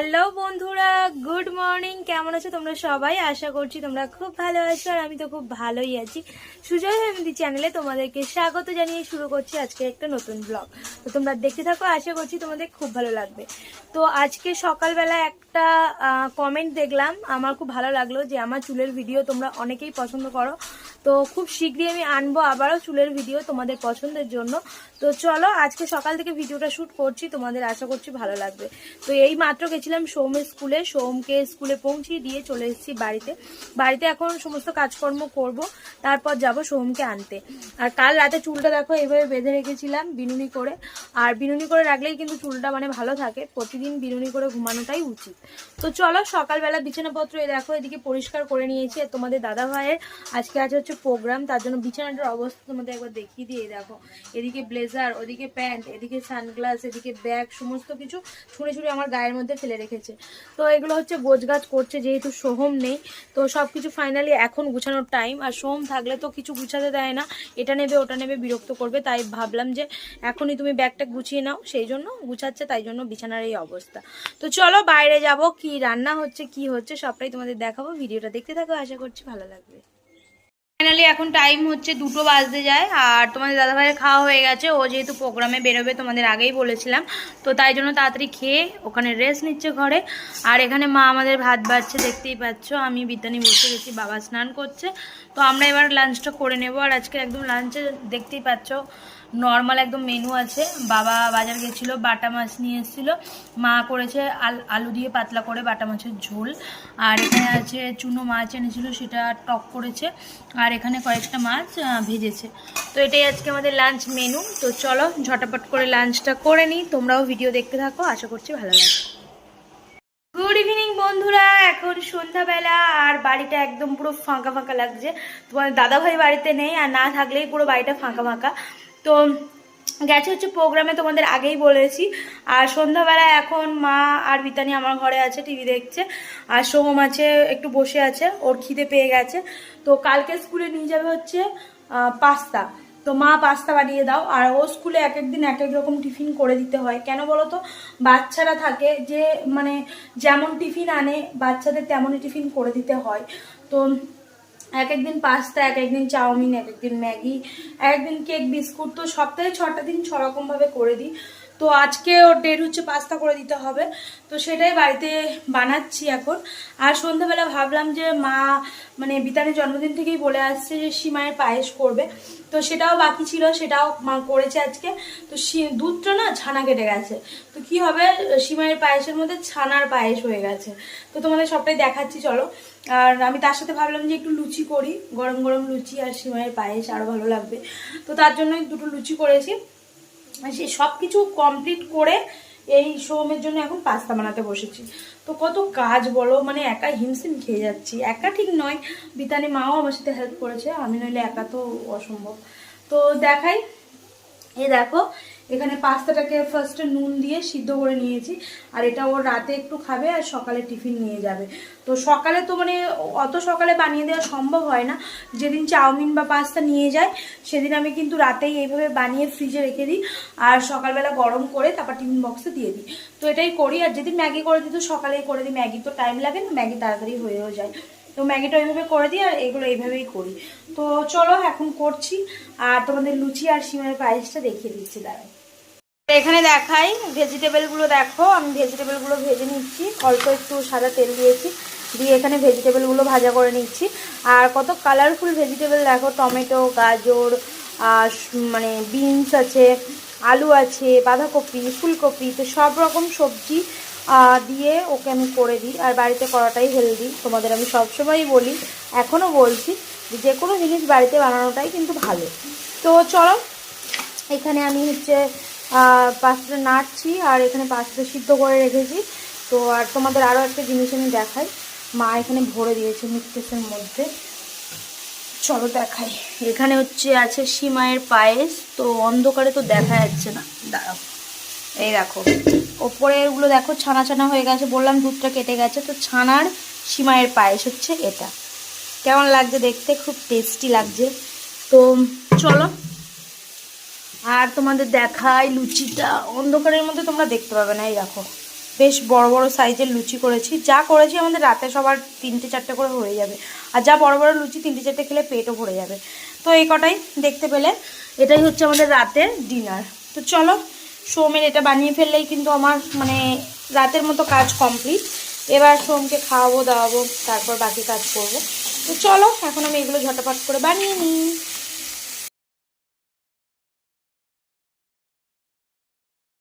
Hello বন্ধুরা, good morning. কেমন আছো তোমরা সবাই? আশা করছি তোমরা খুব ভালো আছো আর আমি তো খুব ভালোই আছি। সুজয় ফ্যামিলি চ্যানেলে তোমাদেরকে স্বাগত জানিয়ে শুরু করছি আজকে একটা নতুন ব্লগ তো তোমরা দেখতে থাকো, আশা করছি তোমাদের খুব ভালো লাগবে। তো আজকে সকালবেলা একটা কমেন্ট দেখলাম। আমার খুব ভালো লাগল যে আমার চুলের ভিডিও তোমরা অনেকেই পছন্দ করো। তো খুব শীঘ্রই আমি আনব আবারও চুলের ভিডিও তোমাদের পছন্দের জন্য। তো চলো আজকে সকাল থেকে ভিডিওটা শ্যুট করছি, তোমাদের আশা করছি ভালো লাগবে। তো এই মাত্র গেছিলাম সোমের স্কুলে, সোমকে স্কুলে পৌঁছিয়ে দিয়ে চলে এসেছি বাড়িতে। বাড়িতে এখন সমস্ত কাজকর্ম করব, তারপর যাব সোমকে আনতে। আর কাল রাতে চুলটা দেখো, এভাবে বেঁধে রেখেছিলাম বিনুনি করে। আর বিনুনি করে রাখলেই কিন্তু চুলটা মানে ভালো থাকে, প্রতিদিন বিনুনি করে ঘুমানোটাই উচিত। তো চলো, সকালবেলা বিছানাপত্র এ দেখো, এদিকে পরিষ্কার করে নিয়েছি। তোমাদের দাদা ভাইয়ের আজকে আছে হচ্ছে প্রোগ্রাম, তার জন্য বিছানাটার অবস্থা তোমাদের একবার দেখিয়ে দিয়ে দেখো। এদিকে ব্লেজার, ওদিকে প্যান্ট, এদিকে সানগ্লাস, এদিকে ব্যাগ, সমস্ত কিছু ছুঁড়ে ছুঁড়ে আমার গায়ের মধ্যে ফেলে রেখেছে। তো এগুলো হচ্ছে গোছগাছ করছে, যেহেতু সোহম নেই, তো সব কিছু ফাইনালি এখন গুছানোর টাইম আর সোহম থাকলে তো কিছু গুছাতে দেয় না, এটা নেবে, ওটা নেবে, বিরক্ত করবে। তাই ভাবলাম যে এখনই তুমি ব্যাগটা গুছিয়ে নাও, সেই জন্য গুছাচ্ছে, তাই জন্য বিছানার এই অবস্থা। তো চলো বাইরে যাব, কি রান্না হচ্ছে, কি হচ্ছে, সবটাই তোমাদের দেখাবো। ভিডিওটা দেখতে থাকো, আশা করছি ভালো লাগবে। ফাইনালি এখন টাইম হচ্ছে দুটো বাজতে যায় আর তোমাদের দাদাভাইয়ের খাওয়া হয়ে গেছে। ও যেহেতু প্রোগ্রামে বেরোবে, তোমাদের আগেই বলেছিলাম। তো তাই জন্য তাড়াতাড়ি খেয়ে ওখানে রেস্ট নিচ্ছে ঘরে। আর এখানে মা আমাদের ভাত বাড়ছে, দেখতেই পাচ্ছ। আমি, বিদ্যানি বসে গেছি, বাবা স্নান করছে। তো আমরা এবার লাঞ্চটা করে নেব। আর আজকে একদম লাঞ্চে দেখতেই পাচ্ছ নর্মাল একদম মেনু আছে। বাবা বাজার গেছিল, বাটা মাছ নিয়ে এসেছিল। মা করেছে আলু দিয়ে পাতলা করে বাটা মাছের ঝোল। আর এখানে আছে চুনো মাছ এনেছিল, সেটা টক করেছে। আর এখানে কয়েকটা মাছ ভেজেছে। তো এটাই আজকে আমাদের লাঞ্চ মেনু তো চলো, ঝটাপট করে লাঞ্চটা করে নিই। তোমরাও ভিডিও দেখতে থাকো, আশা করছি ভালো লাগবে। গুড ইভিনিং বন্ধুরা, এখন সন্ধ্যাবেলা, আর বাড়িটা একদম পুরো ফাঁকা ফাঁকা লাগছে। তোমার দাদা ভাই বাড়িতে নেই, আর না থাকলেই পুরো বাড়িটা ফাঁকা ফাঁকা। তো গেছে হচ্ছে প্রোগ্রামে তোমাদের আগেই বলেছি। আর সন্ধ্যাবেলা এখন মা আর বিতানি আমার ঘরে আছে, টিভি দেখছে। আর সোহম আছে, একটু বসে আছে, ওর খিদে পেয়ে গেছে। তো কালকে স্কুলে নিয়ে যাবে হচ্ছে পাস্তা। তো মা পাস্তা বানিয়ে দাও। আর ও স্কুলে এক এক দিন এক এক রকম টিফিন করে দিতে হয়। কেন বলো তো? বাচ্চারা থাকে যে মানে যেমন টিফিন আনে, বাচ্চাদের তেমনই টিফিন করে দিতে হয়। তো এক একদিন পাস্তা এক একদিন চাউমিন এক একদিন ম্যাগি এক একদিন কেক, বিস্কুট। তো সপ্তাহে ছটা দিন ছ রকমভাবে করে দিই। তো আজকে ওর ডেট হচ্ছে পাস্তা করে দিতে হবে। তো সেটাই বাড়িতে বানাচ্ছি এখন। আর সন্ধ্যাবেলা ভাবলাম যে মা মানে বিতানের জন্মদিন থেকেই বলে আসছে যে সিমায়ের পায়েস করবে। তো সেটাও বাকি ছিল, সেটাও মা করেছে আজকে। তো দুধটা না ছানা কেটে গেছে। তো কি হবে সিমাইয়ের পায়েসের মধ্যে ছানার পায়েস হয়ে গেছে। তো তোমাদের সবটাই দেখাচ্ছি, চলো। আর আমি তার সাথে ভাবলাম যে একটু লুচি করি, গরম গরম লুচি আর সিমাইয়ের পায়েস আরও ভালো লাগবে। তো তার জন্যই দুটো লুচি করেছি। সেই সব কিছু কমপ্লিট করে এই সোমের জন্য এখন পাস্তা বানাতে বসেছি। তো কত কাজ বলো মানে একা হিমশিম খেয়ে যাচ্ছি। একা ঠিক নয়। বিতানি মাও আমার সাথে হেল্প করেছে, আমি নইলে একা তো অসম্ভব। তো দেখাই এ দেখো, এখানে পাস্তাটাকে ফার্স্টে নুন দিয়ে সিদ্ধ করে নিয়েছি, আর এটা ওর রাতে একটু খাবে আর সকালে টিফিন নিয়ে যাবে। তো সকালে তো মানে অত সকালে বানিয়ে দেওয়া সম্ভব হয় না। যেদিন চাউমিন বা পাস্তা নিয়ে যায়, সেদিন আমি কিন্তু রাতেই এইভাবে বানিয়ে ফ্রিজে রেখে দিই, আর সকালবেলা গরম করে তারপর টিফিন বক্সে দিয়ে দিই। তো এটাই করি, আর যেদিন ম্যাগি করে দিই তো সকালেই করে দিই। ম্যাগি তো টাইম লাগে না, ম্যাগি তাড়াতাড়ি হয়েও যায়। তো ম্যাগিটা ওইভাবে করে দিই আর এগুলো এইভাবেই করি। তো চলো এখন করছি আর তোমাদের লুচি আর সিমের পায়েসটা দেখিয়ে দিচ্ছি, দাঁড়াও। এখানে দেখাই, ভেজিটেবলগুলো দেখো, আমি ভেজিটেবলগুলো ভেজে নিচ্ছি, অল্প একটু সাদা তেল দিয়েছি, দিয়ে এখানে ভেজিটেবলগুলো ভাজা করে নিচ্ছি। আর কত কালারফুল ভেজিটেবল দেখো, টমেটো, গাজর মানে বিনস আছে, আলু আছে, বাঁধাকপি, ফুলকপি, তো সব রকম সবজি দিয়ে ওকে আমি করে দিই। আর বাড়িতে করাটাই হেলদি তোমাদের আমি সবসময়ই বলি এখনও বলছি যে কোনো জিনিস বাড়িতে বানানোটাই কিন্তু ভালো। তো চলো, এখানে আমি হচ্ছে পাঁচটা নাড়ছি আর এখানে পাঁচটা সিদ্ধ করে রেখেছি। তো আর তোমাদের আরও একটা জিনিস আমি দেখাই। মা এখানে ভরে দিয়েছে মিক্সের মধ্যে। চলো দেখাই। এখানে হচ্ছে আছে সিমাইয়ের পায়েস। তো অন্ধকারে তো দেখা যাচ্ছে না। দাঁড়াও। এই দেখো। ওপরে এগুলো দেখো, ছানা ছানা হয়ে গেছে, বললাম দুধটা কেটে গেছে, তো ছানার সিমাইয়ের পায়েস হচ্ছে এটা। কেমন লাগছে দেখতে? খুব টেস্টি লাগছে। তো চলো, আর তোমাদের দেখাই লুচিটা। অন্ধকারের মধ্যে তোমরা দেখতে পাবে না, এই দেখো। বেশ বড় বড় সাইজের লুচি করেছি। যা করেছি আমাদের রাতে সবার তিনটে চারটে করে হয়ে যাবে। আর যা বড় বড় লুচি তিনটে চারটে খেলে পেটও ভরে যাবে। তো এই কটাই দেখতে পেলে। এটাই হচ্ছে আমাদের রাতের ডিনার তো চলো সোমের এটা বানিয়ে ফেললেই কিন্তু আমার মানে রাতের মতো কাজ কমপ্লিট এবার সোমকে খাওয়াবো, দাওয়াবো, তারপর বাকি কাজ করব। তো চলো, এখন আমি এগুলো ঝটাপট করে বানিয়ে নিই।